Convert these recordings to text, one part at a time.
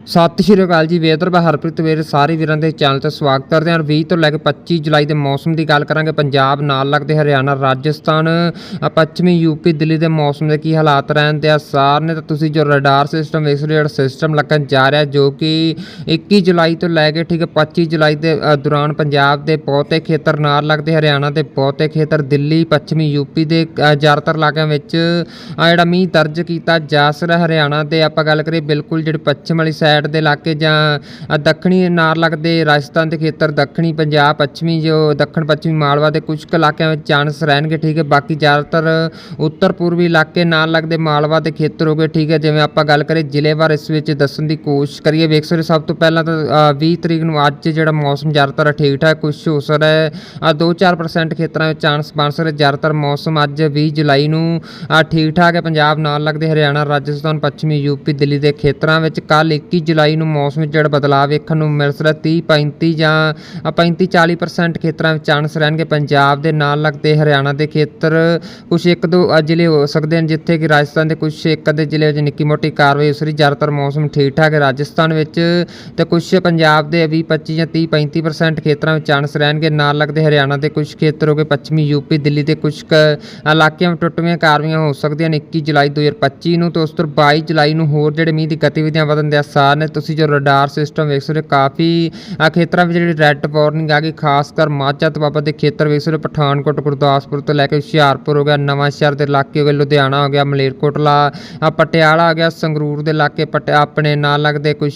ਸਤਿ ਸ਼੍ਰੀ ਅਕਾਲ ਜੀ ਵੇਦਰ ਬਾ ਹਰਪ੍ਰੀਤ ਵੇਰ ਸਾਰੇ ਵੀਰਾਂ ਦੇ ਚੈਨਲ ਤੇ ਸਵਾਗਤ ਕਰਦੇ ਹਾਂ। 20 ਤੋਂ ਲੈ ਕੇ 25 ਜੁਲਾਈ ਦੇ ਮੌਸਮ ਦੀ ਗੱਲ ਕਰਾਂਗੇ ਪੰਜਾਬ ਨਾਲ ਲੱਗਦੇ ਹਰਿਆਣਾ ਰਾਜਸਥਾਨ ਅ, ਪੱਛਮੀ ਯੂਪੀ ਦਿੱਲੀ ਦੇ ਮੌਸਮ ਦੇ ਕੀ ਹਾਲਾਤ ਰਹਿਣ ਦੇ ਆਸਾਰ ਨੇ ਤਾਂ ਤੁਸੀਂ ਜੋ ਰਡਾਰ ਸਿਸਟਮ ਵੇਖ ਰਹੇ ਹੋ ਜਿਹੜਾ ਸਿਸਟਮ ਲੱਗਣ ਜਾ ਰਿਹਾ ਜੋ ਕਿ 21 ਜੁਲਾਈ ਤੋਂ ਲੈ ਕੇ ਠੀਕ ਹੈ 25 ਜੁਲਾਈ ਦੇ ਦੌਰਾਨ ਪੰਜਾਬ ਦੇ ਬਹੁਤੇ ਖੇਤਰ ਨਾਲ ਲੱਗਦੇ ਹਰਿਆਣਾ ਦੇ ਬਹੁਤੇ ਖੇਤਰ ਦਿੱਲੀ ਪੱਛਮੀ ਯੂਪੀ ਦੇ ਜ਼ਿਆਦਾਤਰ ਇਲਾਕਿਆਂ ਵਿੱਚ ਜਿਹੜਾ ਮੀਂਹ ਦਰਜ ਕੀਤਾ ਜਾ ਸਕਦਾ ਹਰਿਆਣਾ ਦੇ ਆਪਾਂ ਗੱਲ ਕਰੀਏ ਬਿਲਕੁਲ ਜਿਹੜੀ ਪੱਛਮ ਵਾਲੀ ਸਾਈਡ ਦੇ ਇਲਾਕੇ ਜਾਂ ਦੱਖਣੀ ਨਾਲ ਲੱਗਦੇ ਰਾਜਸਥਾਨ ਦੇ ਖੇਤਰ ਦੱਖਣੀ ਪੰਜਾਬ ਪੱਛਮੀ ਜੋ ਦੱਖਣ ਪੱਛਮੀ ਮਾਲਵਾ ਦੇ ਕੁਝ ਕੁ ਇਲਾਕਿਆਂ ਵਿੱਚ ਚਾਂਸ ਰਹਿਣਗੇ ਠੀਕ ਹੈ। ਬਾਕੀ ਜ਼ਿਆਦਾਤਰ ਉੱਤਰ ਪੂਰਬੀ ਇਲਾਕੇ ਨਾਲ ਲੱਗਦੇ ਮਾਲਵਾ ਦੇ ਖੇਤਰ ਹੋ ਗਏ ਠੀਕ ਹੈ। ਜਿਵੇਂ ਆਪਾਂ ਗੱਲ ਕਰੀਏ ਜ਼ਿਲ੍ਹੇਵਾਰ ਇਸ ਵਿੱਚ ਦੱਸਣ ਦੀ ਕੋਸ਼ਿਸ਼ ਕਰੀਏ। ਵੇਖ ਸਕਦੇ ਸਭ ਤੋਂ ਪਹਿਲਾਂ ਤਾਂ ਅ, 20 ਤਰੀਕ ਨੂੰ ਅੱਜ ਜਿਹੜਾ ਮੌਸਮ ਜ਼ਿਆਦਾਤਰ ਠੀਕ ਠਾਕ ਕੁਝ ਹੋ ਸਕਦਾ ਹੈ। 2-4% ਖੇਤਰਾਂ ਵਿੱਚ ਚਾਂਸ ਬਣ ਸਕਦੇ ਜ਼ਿਆਦਾਤਰ ਮੌਸਮ ਅੱਜ 20 ਜੁਲਾਈ ਨੂੰ ਠੀਕ ਠਾਕ ਹੈ। ਪੰਜਾਬ ਨਾਲ ਲੱਗਦੇ ਹਰਿਆਣਾ ਰਾਜਸਥਾਨ ਪੱਛਮੀ ਯੂਪੀ ਦਿੱਲੀ ਦੇ ਖੇਤਰਾਂ ਵਿੱਚ ਕੱਲ 21 ਜੁਲਾਈ ਨੂੰ ਮੌਸਮ ਵਿੱਚ ਜਿਹੜਾ ਬਦਲਾਅ ਵੇਖਣ ਨੂੰ ਮਿਲ ਸਕਦਾ 30 35 ਜਾਂ 35 40% ਖੇਤਰਾਂ ਵਿੱਚ ਚਾਂਸ ਰਹਿਣਗੇ। ਪੰਜਾਬ ਦੇ ਨਾਲ ਲੱਗਦੇ ਹਰਿਆਣਾ ਦੇ ਖੇਤਰ ਕੁਝ ਇੱਕ ਦੋ ਜ਼ਿਲ੍ਹੇ ਹੋ ਸਕਦੇ ਹਨ, ਜਿੱਥੇ ਕਿ ਰਾਜਸਥਾਨ ਦੇ ਕੁਝ ਇੱਕ ਅੱਧੇ ਜ਼ਿਲ੍ਹੇ ਵਿੱਚ ਨਿੱਕੀ ਮੋਟੀ ਕਾਰਵਾਈ ਉਸ ਰਹੀ ਜ਼ਿਆਦਾਤਰ ਮੌਸਮ ਠੀਕ ਠਾਕ ਹੈ ਰਾਜਸਥਾਨ ਵਿੱਚ। ਤੇ ਕੁਝ ਪੰਜਾਬ ਦੇ 20 25 ਜਾਂ 30 35% ਖੇਤਰਾਂ ਵਿੱਚ ਚਾਂਸ ਰਹਿਣਗੇ। ਨਾਲ ਲੱਗਦੇ ਹਰਿਆਣਾ ਦੇ ਕੁਝ ਖੇਤਰ ਹੋ ਗਏ ਪੱਛਮੀ ਯੂਪੀ, ਦਿੱਲੀ ਦੇ ਕੁਝ ਕੁ ਇਲਾਕਿਆਂ ਵਿੱਚ ਟੁੱਟਵੀਆਂ ਕਾਰਵਾਈਆਂ ਹੋ ਸਕਦੀਆਂ ਨੇ। 21 ਜੁਲਾਈ 2025 ਨੂੰ ਤੇ ਉਸ ਤੋਂ 22 ਜੁਲਾਈ ਨੂੰ ਹੋਰ ਜਿਹੜੇ ਮੀਂਹ ਦੀ ਗਤੀਵਿਧੀਆਂ ਵਧਣ ਦੇ ਆਸਾਰ ਨੇ ਤੁਸੀਂ ਜੋ ਰਡਾਰ ਸਿਸਟਮ ਵੇਖ ਸਕਦੇ ਹੋ, ਕਾਫੀ ਖੇਤਰਾਂ ਵਿੱਚ ਜਿਹੜੀ ਰੈੱਡ ਵਾਰਨਿੰਗ ਆ ਗਈ, ਖਾਸ ਕਰ ਮਾਝਾ ਤੇ ਬਾਬਾ ਦੇ ਖੇਤਰ ਵੇਖ ਸਕਦੇ ਪਠਾਨਕੋਟ, ਗੁਰਦਾਸਪੁਰ ਤੋਂ ਲੈ ਕੇ ਹੁਸ਼ਿਆਰਪੁਰ ਹੋ ਗਿਆ, ਨਵਾਂ ਸ਼ਹਿਰ ਦੇ ਇਲਾਕੇ ਹੋ ਗਏ, ਲੁਧਿਆਣਾ ਹੋ ਗਿਆ, ਮਲੇਰਕੋਟਲਾ ਪਟਿਆਲਾ ਹੋ ਗਿਆ, ਸੰਗਰੂਰ ਦੇ ਇਲਾਕੇ ਪਟ, ਆਪਣੇ ਨਾਲ ਲੱਗਦੇ ਕੁਝ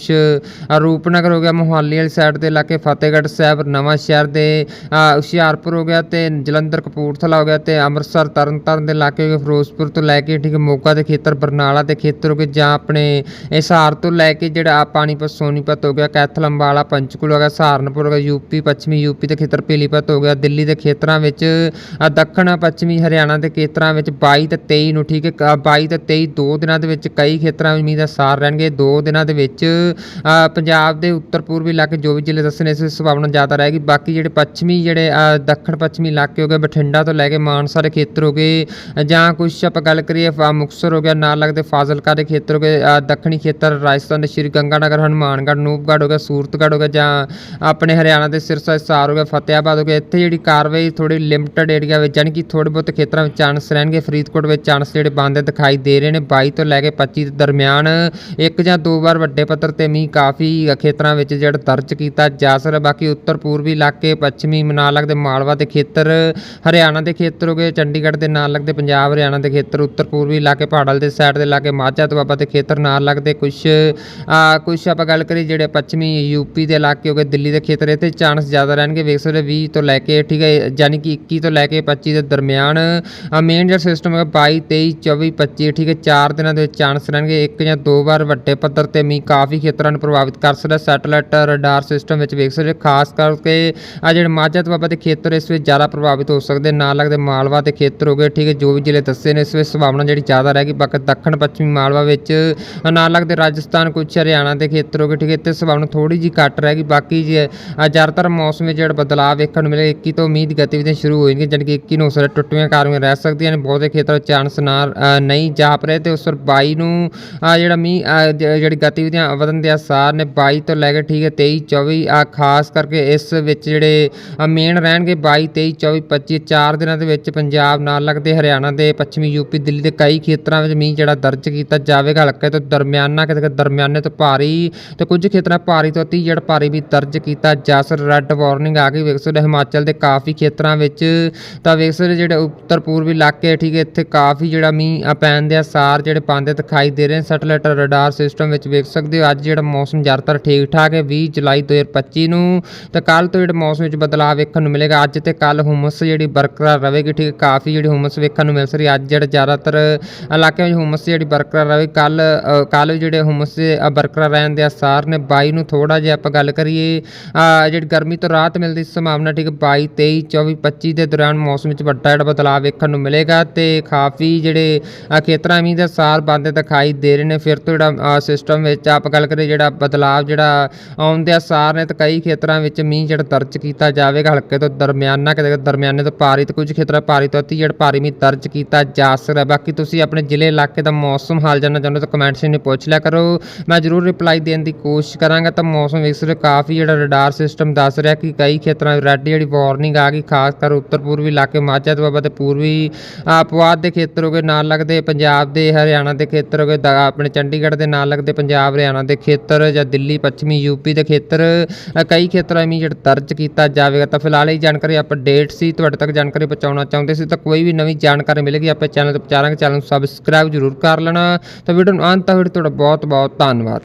ਰੂਪਨਗਰ ਹੋ ਗਿਆ, ਮੋਹਾਲੀ ਵਾਲੀ ਸਾਈਡ ਦੇ ਇਲਾਕੇ, ਫਤਿਹਗੜ੍ਹ ਸਾਹਿਬ, ਨਵਾਂ ਸ਼ਹਿਰ ਦੇ ਹੁਸ਼ਿਆਰਪੁਰ ਹੋ ਗਿਆ ਤੇ ਜਲੰਧਰ, ਕਪੂਰਥਲਾ ਹੋ ਗਿਆ ਤੇ ਅੰਮ੍ਰਿਤਸਰ, ਤਰਨਤਾਰਨ ਦੇ ਇਲਾਕੇ ਹੋ ਗਏ, ਫਿਰੋਜ਼ਪੁਰ ਤੋਂ ਲੈ ਕੇ ਠੀਕ ਹੈ ਮੋਗਾ ਦੇ ਖੇਤਰ, ਬਰਨਾਲਾ ਦੇ ਖੇਤਰ ਹੋ ਗਏ, ਜਾਂ ਆਪਣੇ, ਹਿਸਾਰ ਤੋਂ ਲੈ ਕੇ ਜਿਹੜਾ ਆ ਪਾਣੀਪਤ ਸੋਨੀਪਤ ਹੋ ਗਿਆ, ਕੈਥਲ ਅੰਬਾਲਾ, ਪੰਚਕੂਲ ਹੋ ਗਿਆ, ਸਹਾਰਨਪੁਰ ਹੋ ਗਿਆ ਯੂਪੀ ਪੱਛਮੀ ਯੂਪੀ ਦੇ ਖੇਤਰ ਪੀਲੀਪਤ ਹੋ ਗਿਆ, ਦਿੱਲੀ ਦੇ ਖੇਤਰਾਂ ਵਿੱਚ ਦੱਖਣ, ਪੱਛਮੀ, ਹਰਿਆਣਾ ਦੇ ਖੇਤਰਾਂ ਵਿੱਚ 22 ਤੇ 23 ਨੂੰ ਠੀਕ ਹੈ, ਕ- 22 ਤੇ 23 ਦੋ ਦਿਨਾਂ ਦੇ ਵਿੱਚ ਕਈ ਖੇਤਰਾਂ ਵਿੱਚ ਮੀਂਹ ਦਾ ਸਾਰ ਰਹਿਣਗੇ, ਦੋ ਦਿਨਾਂ ਦੇ ਵਿੱਚ ਪੰਜਾਬ ਦੇ ਉੱਤਰ ਪੂਰਬੀ ਇਲਾਕੇ ਜੋ ਵੀ ਜ਼ਿਲ੍ਹੇ ਦੱਸਣੇ ਇਸ ਸੰਭਾਵਨਾ ਜ਼ਿਆਦਾ ਰਹੇਗੀ, ਬਾਕੀ ਜਿਹੜੇ ਪੱਛਮੀ ਜਿਹੜੇ ਦੱਖਣ ਪੱਛਮੀ ਇਲਾਕੇ ਹੋ ਗਏ, ਬਠਿੰਡਾ ਤੋਂ ਲੈ ਕੇ ਮਾਨਸਾ ਦੇ ਖੇਤਰ ਹੋ ਗਏ, ਜਾਂ ਕੁਛ ਆਪਾਂ ਗੱਲ ਕਰੀਏ, ਫਾ, ਮੁਕਤਸਰ ਹੋ ਗਿਆ, ਨਾਲ ਲੱਗਦੇ ਫਾਜ਼ਿਲਕਾ ਦੇ ਖੇਤਰ ਹੋ ਗਏ ਦੱਖਣੀ ਖੇਤਰ, ਰਾਜਸਥਾਨ ਦੇ ਸ਼੍ਰੀ ਗੰਗਾਨਗਰ, ਹਨੂਮਾਨਗੜ੍ਹ, ਨੂਪਗੜ੍ਹ ਹੋ ਗਿਆ, ਸੂਰਤਗੜ੍ਹ ਹੋ ਗਿਆ ਜਾਂ ਆਪਣੇ ਹਰਿਆਣਾ ਦੇ ਸਿਰਸਾ ਹਿਸਾਰ ਹੋ ਗਿਆ, ਫਤਿਆਬਾਦ ਹੋ ਗਿਆ, ਇੱਥੇ ਜਿਹੜੀ ਕਾਰਵਾਈ ਥੋੜੀ ਲਿਮਟਡ ਏਰੀਆ ਵਿੱਚ ਯਾਨੀ ਕਿ ਥੋੜੇ ਬਹੁਤ ਖੇਤਰਾਂ ਵਿੱਚ ਚਾਂਸ ਰਹਿਣਗੇ, ਫਰੀਦਕੋਟ ਵਿੱਚ ਚਾਂਸ ਜਿਹੜੇ ਬੰਦ ਦਿਖਾਈ ਦੇ ਰਹੇ ਨੇ 22 ਤੋਂ ਲੈ ਕੇ 25 ਦੇ ਦਰਮਿਆਨ ਇੱਕ ਜਾਂ ਦੋ ਵਾਰ ਵੱਡੇ ਪੱਧਰ ਤੇ ਮੀਂਹ ਕਾਫੀ ਖੇਤਰਾਂ ਵਿੱਚ ਜਿਹੜਾ ਦਰਜ ਕੀਤਾ ਜਾ ਸਕਦਾ, ਬਾਕੀ ਉੱਤਰ ਪੂਰਬੀ ਇਲਾਕੇ, ਪੱਛਮੀ ਨਾਲ ਲੱਗਦੇ ਮਾਲਵਾ ਦੇ ਖੇਤਰ, ਹਰਿਆਣਾ ਦੇ ਖੇਤਰ ਹੋ ਗਏ, ਚੰਡੀਗੜ੍ਹ ਦੇ ਨਾਲ ਲੱਗਦੇ ਪੰਜਾਬ, ਹਰਿਆਣਾ ਦੇ ਖੇਤਰ, ਉੱਤਰ ਪੂਰਬੀ ਇਲਾਕੇ, ਪਹਾੜਾਂ ਦੇ ਸਾਈਡ ਦੇ ਇਲਾਕੇ, ਮਾਝਾ, ਦੁਆਬਾ ਦੇ ਖੇਤਰ, ਨਾਲ ਲੱਗਦੇ ਕੁਝ ਕੁਝ ਆਪਾਂ ਗੱਲ ਕਰੀਏ ਜਿਹੜੇ ਪੱਛਮੀ ਯੂਪੀ ਦੇ ਇਲਾਕੇ ਹੋ ਗਏ, ਦਿੱਲੀ ਦੇ ਖੇਤਰ, ਇੱਥੇ ਚਾਂਸ ਜ਼ਿਆਦਾ ਰਹਿਣਗੇ। ਵੇਖ ਸਕਦੇ ਹੋ 20 ਤੋਂ ਲੈ ਕੇ, ਠੀਕ ਹੈ, ਯਾਨੀ ਕਿ 21 ਤੋਂ ਲੈ ਕੇ 25 ਦੇ ਦਰਮਿਆਨ ਮੇਨ ਜਿਹੜਾ ਸਿਸਟਮ ਹੈ 22 23 24 25 ਠੀਕ ਹੈ, ਚਾਰ ਦਿਨਾਂ ਦੇ ਵਿੱਚ ਚਾਂਸ ਰਹਿਣਗੇ। ਇੱਕ ਜਾਂ ਦੋ ਵਾਰ ਵੱਡੇ ਪੱਧਰ ਤੇ ਮੀਂਹ ਕਾਫੀ ਖੇਤਰਾਂ ਨੂੰ ਪ੍ਰਭਾਵਿਤ ਕਰ ਸਕਦਾ। ਸੈਟੇਲਾਈਟ ਰਡਾਰ ਸਿਸਟਮ ਵਿੱਚ ਵੇਖ ਸਕਦੇ ਖਾਸ ਕਰਕੇ ਆ ਜਿਹੜੇ ਮਾਝਾ ਤੇ ਦੇ ਖੇਤਰ ਇਸ ਵਿੱਚ ਜ਼ਿਆਦਾ ਪ੍ਰਭਾਵਿਤ ਹੋ ਸਕਦੇ। ਨਾਲ ਲੱਗਦੇ ਮਾਲਵਾ ਦੇ ਖੇਤਰ ਹੋ ਗਏ, ਠੀਕ ਹੈ, ਜੋ ਵੀ ਜ਼ਿਲ੍ਹੇ ਦੱਸੇ ਨੇ, ਇਸ ਵਿੱਚ ਸੰਭਾਵਨਾ ਜਿਹੜੀ ਜ਼ਿਆਦਾ ਰਹਿ ਗਈ। ਬਾਕੀ ਦੱਖਣ ਪੱਛਮੀ ਮਾਲਵਾ ਵਿੱਚ ਨਾਲ ਲੱਗਦੇ ਰਾਜਸਥਾਨ ਕੁਝ ਹਰਿਆਣਾ ਹਰਿਆਣਾ ਦੇ ਖੇਤਰ ਹੋ ਗਏ ਠੀਕ ਹੈ, ਇੱਥੇ ਸੰਭਾਵਨਾ ਥੋੜੀ ਜਿਹੀ ਘੱਟ ਰਹੇਗੀ ਬਾਕੀ ਜੇ ਜ਼ਿਆਦਾਤਰ ਮੌਸਮ ਵਿੱਚ ਜਿਹੜਾ ਬਦਲਾਅ ਵੇਖਣ ਨੂੰ ਮਿਲੇ 21 ਤੋਂ ਉਮੀਦ ਗਤੀਵਿਧੀਆਂ ਸ਼ੁਰੂ ਹੋ ਜਾਣਗੀਆਂ, ਜਾਣੀ ਕਿ 21 ਨੂੰ ਉਸਰੇ ਟੁੱਟੀਆਂ ਕਾਰਵਾਈਆਂ ਰਹਿ ਸਕਦੀਆਂ ਨੇ। ਬਹੁਤੇ ਖੇਤਰਾਂ ਵਿੱਚ ਚਾਂਸ ਨਾ ਨਹੀਂ ਜਾਪ ਰਹੇ ਤੇ ਉਸ ਪਰ 22 ਨੂੰ ਜਿਹੜਾ ਮੀਂਹ ਜਿਹੜੀ ਗਤੀਵਿਧੀਆਂ ਵਧਣ ਦੇ ਆਸਾਰ ਨੇ 22 ਤੋਂ ਲੈ ਕੇ ਠੀਕ ਹੈ 23 24 ਆ ਖਾਸ ਕਰਕੇ ਇਸ ਵਿੱਚ ਜਿਹੜੇ ਮੇਨ ਰਹਿਣਗੇ 22 23 24 25 ਚਾਰ ਦਿਨਾਂ ਦੇ ਵਿੱਚ ਪੰਜਾਬ ਨਾਲ ਲੱਗਦੇ ਹਰਿਆਣਾ ਦੇ ਪੱਛਮੀ ਯੂਪੀ, ਦਿੱਲੀ ਦੇ ਕਈ ਖੇਤਰਾਂ ਵਿੱਚ ਮੀਂਹ ਜਿਹੜਾ ਦਰਜ ਕੀਤਾ ਜਾਵੇਗਾ, ਹਲਕੇ ਤੋਂ ਦਰਮਿਆਨਾ, ਕਿਤੇ ਦਰਮਿਆਨੇ ਤੋਂ ਭਾਰੀ ਤੇ ਕੁਝ ਖੇਤਰਾਂ ਭਾਰੀ ਤੋਂ ਅਤੀ ਜਿਹੜਾ ਭਾਰੀ ਵੀ ਦਰਜ ਕੀਤਾ ਜਾ ਸਕਦਾ ਰੈੱਡ ਵਾਰਨਿੰਗ ਆ ਗਈ। ਵੇਖ ਸਕਦੇ ਹਿਮਾਚਲ ਦੇ ਕਾਫੀ ਖੇਤਰਾਂ ਵਿੱਚ ਤਾਂ ਵੇਖ ਸਕਦੇ ਜਿਹੜੇ ਉੱਤਰ ਪੂਰਬੀ ਇਲਾਕੇ ਠੀਕ ਹੈ, ਇੱਥੇ ਕਾਫੀ ਜਿਹੜਾ ਮੀਂਹ ਆ ਪੈਣ ਦੇ ਆਸਾਰ ਜਿਹੜੇ ਪਾਉਂਦੇ ਦਿਖਾਈ ਦੇ ਰਹੇ ਨੇ। ਸੈਟਲਾਈਟ ਰਡਾਰ ਸਿਸਟਮ ਵਿੱਚ ਵੇਖ ਸਕਦੇ ਹੋ, ਅੱਜ ਜਿਹੜਾ ਮੌਸਮ ਜ਼ਿਆਦਾਤਰ ਠੀਕ ਠਾਕ ਹੈ 20 ਜੁਲਾਈ 2025 ਨੂੰ। ਤੇ ਕੱਲ ਤੋਂ ਜਿਹੜਾ ਮੌਸਮ ਵਿੱਚ ਬਦਲਾਅ ਵੇਖਣ ਨੂੰ ਮਿਲੇਗਾ, ਅੱਜ ਤੇ ਕੱਲ ਹੁਮਸ ਜਿਹੜੀ ਬਰਕਰਾਰ ਰਹੇਗੀ, ਠੀਕ ਹੈ, ਕਾਫੀ ਜਿਹੜੀ ਹੁਮਸ ਵੇਖਣ ਨੂੰ ਮਿਲ ਸਕਦੀ ਅੱਜ ਜਿਹੜਾ ਜ਼ਿਆਦਾਤਰ ਇਲਾਕਿਆਂ ਵਿੱਚ ਹੁਮਸ ਜਿਹੜੀ ਬਰਕਰਾਰ ਰਹੇ ਕੱਲ ਕੱਲ ਜਿਹੜੇ ਹੁਮਸ ਦੇ ਬਰਕਰਾਰ ਰਹਿਣ ਦੇ ਆਸਾਰ ਨੇ। 22 ਨੂੰ ਥੋੜਾ ਜਿਹਾ ਆਪਾਂ ਗੱਲ ਕਰੀਏ ਜਿਹੜੀ ਗਰਮੀ ਤੋਂ ਰਾਹਤ ਮਿਲਣ ਦੀ ਸੰਭਾਵਨਾ ਠੀਕ ਹੈ 22 23 24 25 ਦੇ ਦੌਰਾਨ ਮੌਸਮ ਵਿੱਚ ਵੱਡਾ ਜਿਹੜਾ ਬਦਲਾਅ ਵੇਖਣ ਨੂੰ ਮਿਲੇਗਾ ਤੇ ਕਾਫੀ ਜਿਹੜੇ ਖੇਤਰਾਂ ਮੀਂਹ ਦੇ ਸਾਰ ਬੰਦ ਦਿਖਾਈ ਦੇ ਰਹੇ ਨੇ। ਫਿਰ ਤੋਂ ਜਿਹੜਾ ਸਿਸਟਮ ਵਿੱਚ ਆਪਾਂ ਗੱਲ ਕਰੀਏ ਜਿਹੜਾ ਬਦਲਾਅ ਜਿਹੜਾ ਆਉਣ ਦੇ ਆਸਾਰ ਨੇ ਤੇ ਕਈ ਖੇਤਰਾਂ ਵਿੱਚ ਮੀਂਹ ਜਿਹੜਾ ਦਰਜ ਕੀਤਾ ਜਾਵੇਗਾ। ਹਲਕੇ ਤੋਂ ਦਰਮਿਆਨਾ, ਕਿਤੇ ਦਰਮਿਆਨੇ ਤੋਂ ਭਾਰੀ ਤੇ ਕੁਝ ਖੇਤਰਾਂ ਭਾਰੀ ਤੋਂ ਅਤੀ ਜਿਹੜਾ ਭਾਰੀ ਮੀਂਹ ਦਰਜ ਕੀਤਾ ਜਾ ਸਕਦਾ। ਬਾਕੀ ਤੁਸੀਂ ਆਪਣੇ ਜ਼ਿਲ੍ਹੇ ਇਲਾਕੇ ਦਾ ਮੌਸਮ ਹਾਲ ਜਾਣਨਾ ਚਾਹੁੰਦੇ ਹੋ ਤਾਂ ਕਮੈਂਟ ਸੈਕਸ਼ਨ ਵਿੱਚ ਪੁੱਛ ਲਿਆ ਕਰੋ। ਮੈਂ ਜ਼ਰੂਰ ਜ਼ਰੂਰ ਰਿਪਲਾਈ ਦੇਣ ਦੀ ਕੋਸ਼ਿਸ਼ ਕਰਾਂਗਾ। ਤਾਂ ਮੌਸਮ ਵਿਸਰ ਕਾਫੀ ਜਿਹੜਾ ਰਡਾਰ ਸਿਸਟਮ ਦੱਸ ਰਿਹਾ ਕਿ ਕਈ ਖੇਤਰਾਂ ਵਿੱਚ ਰੈੱਡ ਜਿਹੜੀ ਵਾਰਨਿੰਗ ਆ ਗਈ ਖਾਸ ਕਰ ਉੱਤਰ ਪੂਰਬੀ ਇਲਾਕੇ ਮਾਝਾ ਦੁਆਬਾ ਤੇ ਪੂਰਬੀ ਆ, ਪੁਆਧ ਦੇ ਖੇਤਰ ਹੋ ਗਏ ਨਾਲ ਲੱਗਦੇ ਪੰਜਾਬ ਦੇ ਹਰਿਆਣਾ ਦੇ ਖੇਤਰ ਹੋ ਗਏ ਦਾ- ਆਪਣੇ ਚੰਡੀਗੜ੍ਹ ਦੇ ਨਾਲ ਲੱਗਦੇ ਪੰਜਾਬ ਹਰਿਆਣਾ ਦੇ ਖੇਤਰ ਜਾਂ ਦਿੱਲੀ ਪੱਛਮੀ ਯੂਪੀ ਦੇ ਖੇਤਰ ਕਈ ਖੇਤਰਾਂ ਵਿੱਚ ਜਿਹੜਾ ਦਰਜ ਕੀਤਾ ਜਾਵੇਗਾ। ਤਾਂ ਫਿਲਹਾਲ ਇਹ ਜਾਣਕਾਰੀ ਅਪਡੇਟ ਸੀ ਤੁਹਾਡੇ ਤੱਕ ਜਾਣਕਾਰੀ ਪਹੁੰਚਾਉਣਾ ਚਾਹੁੰਦੇ ਸੀ ਤਾਂ ਕੋਈ ਵੀ ਨਵੀਂ ਜਾਣਕਾਰੀ ਮਿਲੇਗੀ ਆਪਾਂ ਚੈਨਲ ਤੇ ਪਹੁੰਚਾਵਾਂਗੇ ਚੈਨਲ ਨੂੰ ਸਬਸਕ੍ਰਾਈਬ ਜ਼ਰੂਰ ਕਰ ਲੈਣਾ। ਤਾਂ ਵੀਡੀਓ ਨੂੰ ਅੰਤ ਤੱਕ ਤੁਹਾਡਾ ਬਹੁਤ ਬਹੁਤ ਧੰਨਵਾਦ।